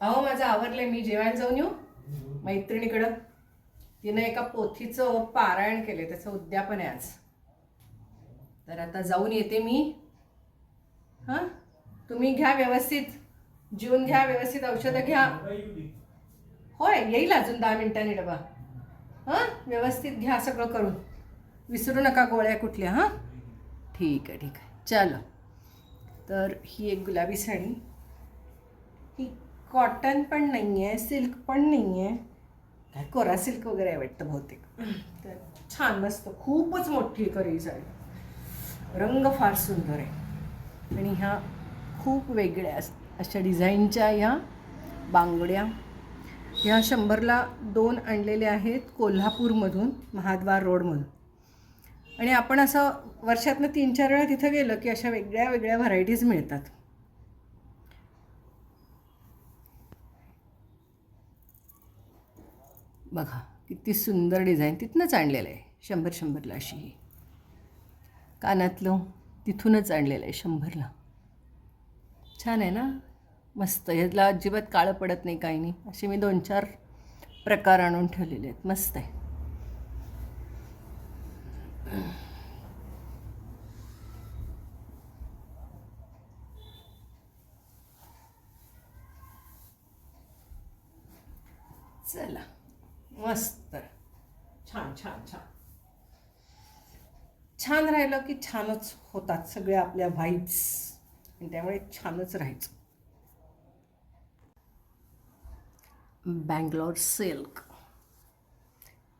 अहो माझं आवरलंय. मी जेवायला जाऊन येऊ? मैत्रिणीकडं. तिनं एका पोथीचं पारायण केले त्याचं उद्यापन आहे आज. तर आता जाऊन येते मी. हां? तुम्ही घ्या व्यवस्थित. जीवन घ्या व्यवस्थित औषधं घ्या. होय येईल अजून दहा मिनिटांनी डबा. हां? व्यवस्थित घ्या सगळं करून. विसरू नका गोळ्या कुठल्या हां? ठीक आहे ठीक आहे. चलो. तर ही एक गुलाबी साडी. ही. कॉटन पण नाही आहे सिल्क पण नाही आहे काय कोरा सिल्क वगैरे आहे वाटतं बहुतेक. तर छान मस्त खूपच मोठी आहे साडी. रंग फार सुंदर आहे. आणि ह्या खूप वेगळ्या अशा डिझाईनच्या ह्या बांगड्या. ह्या शंभरला दोन आणलेल्या आहेत कोल्हापूरमधून महाद्वार रोडमधून. आणि आपण असं वर्षातनं तीन चार वेळा तिथं गेलं की अशा वेगळ्या वेगळ्या व्हरायटीज मिळतात. बघा किती सुंदर डिझाईन तिथनंच आणलेलं आहे शंभर शंभरला अशी ही. कानातलं तिथूनच आणलेलं आहे शंभरला. छान आहे ना? मस्त. ह्याला अजिबात काळं पडत नाही काही नाही. असे मी दोन चार प्रकार आणून ठेवलेले आहेत. मस्त आहे. चला. मस्त. छान छान छान. छान राहिलं की छानच होतात सगळ्या आपल्या व्हाईब्स आणि त्यामुळे छानच राहायचं. बँगलोर सिल्क.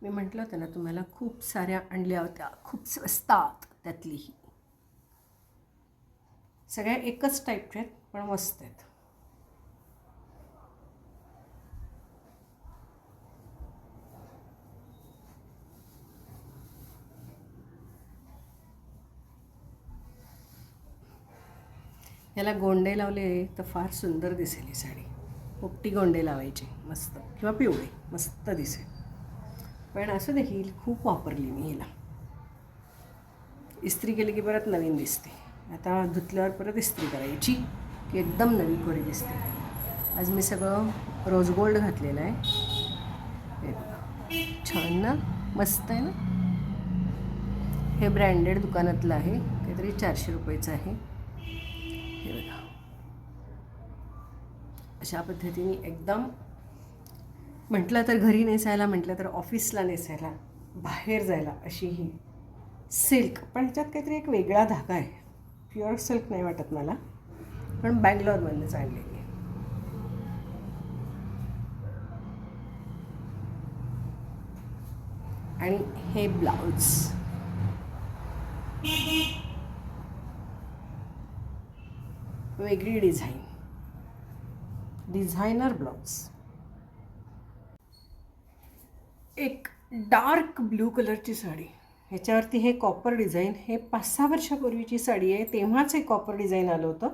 मी म्हटलं होतं ना तुम्हाला खूप साऱ्या आणल्या होत्या. खूप स्वस्तात त्यातलीही. सगळ्या एकच टाईपच्या आहेत पण मस्त आहेत. याला गोंडे लावले तर फार सुंदर दिसेल ही साडी. पोपटी गोंडे लावायची मस्त. किंवा पिवळे मस्त दिसेल. पण असं देखील खूप वापरली मी हिला इस्त्री केली की परत नवीन दिसते. आता धुतल्यावर परत इस्त्री करायची की एकदम नवी कोडी दिसते. आज मी सगळं रोज गोल्ड घातलेलं आहे. छान ना? मस्त आहे ना? हे ब्रँडेड दुकानातलं आहे. काहीतरी चारशे रुपयेचं आहे. हे बघा. अशा पद्धतीने एकदम म्हटलं तर घरी नेसायला म्हटलं तर ऑफिसला नेसायला बाहेर जायला अशी ही सिल्क. पण ह्याच्यात काहीतरी एक वेगळा धागा आहे. प्युअर सिल्क नाही वाटत मला पण बँगलोरमधनंच आणलेली आहे. आणि हे ब्लाऊज वेगळी डिझाईन. डिझायनर ब्लाऊज एक डार्क ब्ल्यू कलरची साडी. ह्याच्यावरती हे कॉपर डिझाईन हे पाच सहा वर्षापूर्वीची साडी आहे तेव्हाच हे कॉपर डिझाईन आलं होतं.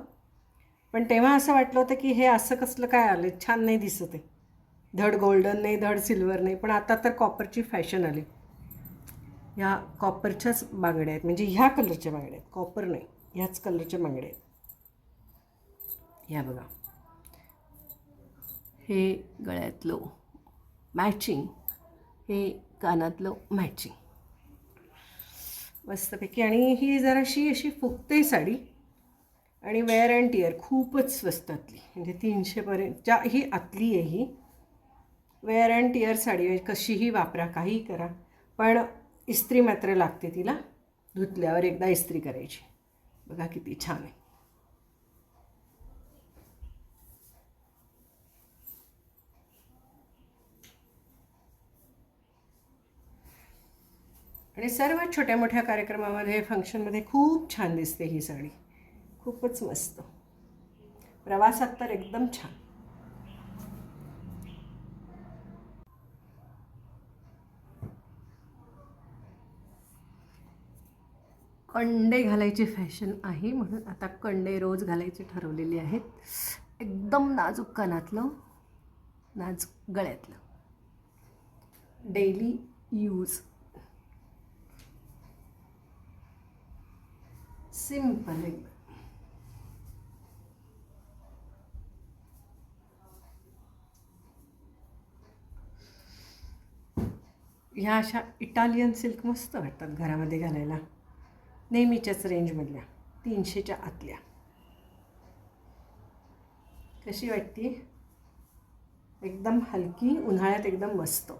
पण तेव्हा असं वाटलं होतं की हे असं कसलं काय आलं छान नाही दिसत आहे. धड गोल्डन नाही धड सिल्वर नाही पण आता तर कॉपरची फॅशन आली. ह्या कॉपरच्याच बांगड्या आहेत म्हणजे ह्या कलरच्या बांगड्या आहेत कॉपर नाही ह्याच कलरच्या बांगड्या आहेत. ह्या बघा. हे गळ्यातलं मॅचिंग हे कानातलं मॅचिंग मस्तपैकी. आणि ही जराशी अशी फुगते साडी आणि वेअर अँड टिअर खूपच स्वस्तातली म्हणजे तीनशेपर्यंत ज्या ही आतली आहे ही. वेअर अँड टिअर साडी कशीही वापरा काहीही करा. पण इस्त्री मात्र लागते तिला. धुतल्यावर एकदा इस्त्री करायची. बघा किती छान आहे. आणि सर्व छोट्या मोठ्या कार्यक्रमामध्ये फंक्शनमध्ये खूप छान दिसते ही साडी खूपच मस्त. प्रवासात तर एकदम छान. कंडे घालायची फॅशन आहे म्हणून आता कंडे रोज घालायचे ठरवलेले आहेत. एकदम नाजूक कानातलं नाजूक गळ्यातलं. डेली यूज सिंपल एकदम ह्या अशा इटालियन सिल्क मस्त वाटतात घरामध्ये घालायला. नेहमीच्याच रेंजमधल्या तीनशेच्या आतल्या. कशी वाटती? एकदम हलकी उन्हाळ्यात एकदम मस्त.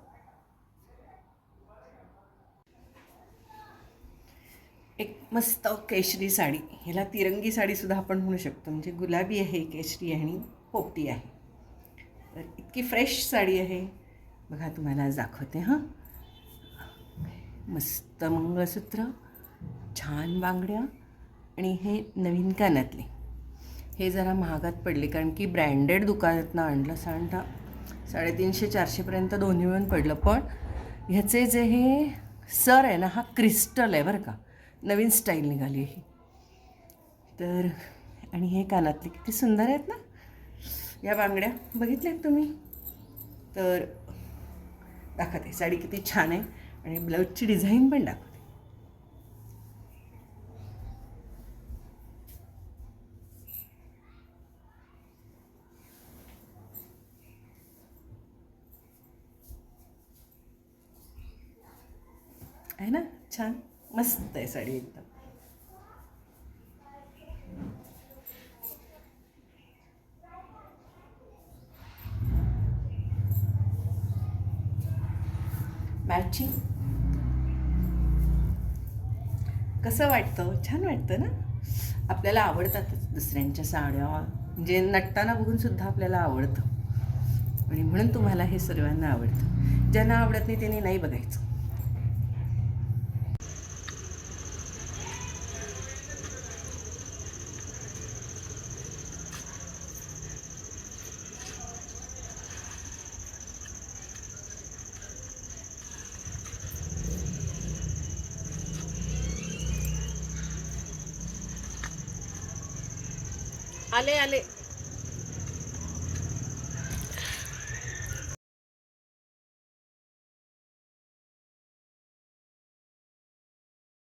एक मस्त केशरी साडी. ह्याला तिरंगी साडीसुद्धा आपण म्हणू शकतो. म्हणजे गुलाबी आहे केशरी आहे आणि पोपटी आहे. तर इतकी फ्रेश साडी आहे. बघा तुम्हाला दाखवते हां. मस्त मंगळसूत्र छान बांगड्या आणि हे नवीन कानातले. हे जरा महागात पडले कारण की ब्रँडेड दुकानातनं आणलं. सांगता साडेतीनशे चारशेपर्यंत दोन्ही मिळून पडलं. पण ह्याचे जे हे सर आहे ना हा क्रिस्टल आहे बरं का. नवीन स्टाईल निघाली ही तर आणि हे कानातले किती सुंदर आहेत ना? या बांगड्या बघितल्यात तुम्ही? तर दाखवते. साडी किती छान आहे आणि ब्लाऊजची डिझाईन पण दाखवते. आहे ना? छान. मस्त आहे साडी एकदम. मॅचिंग कसं वाटतं? छान वाटतं ना? आपल्याला आवडतातच दुसऱ्यांच्या साड्या. म्हणजे नटताना बघून सुद्धा आपल्याला आवडतं. आणि म्हणून तुम्हाला हे सर्वांना आवडतं. ज्यांना आवडत नाही त्यांनी नाही बघायचं. आले आले.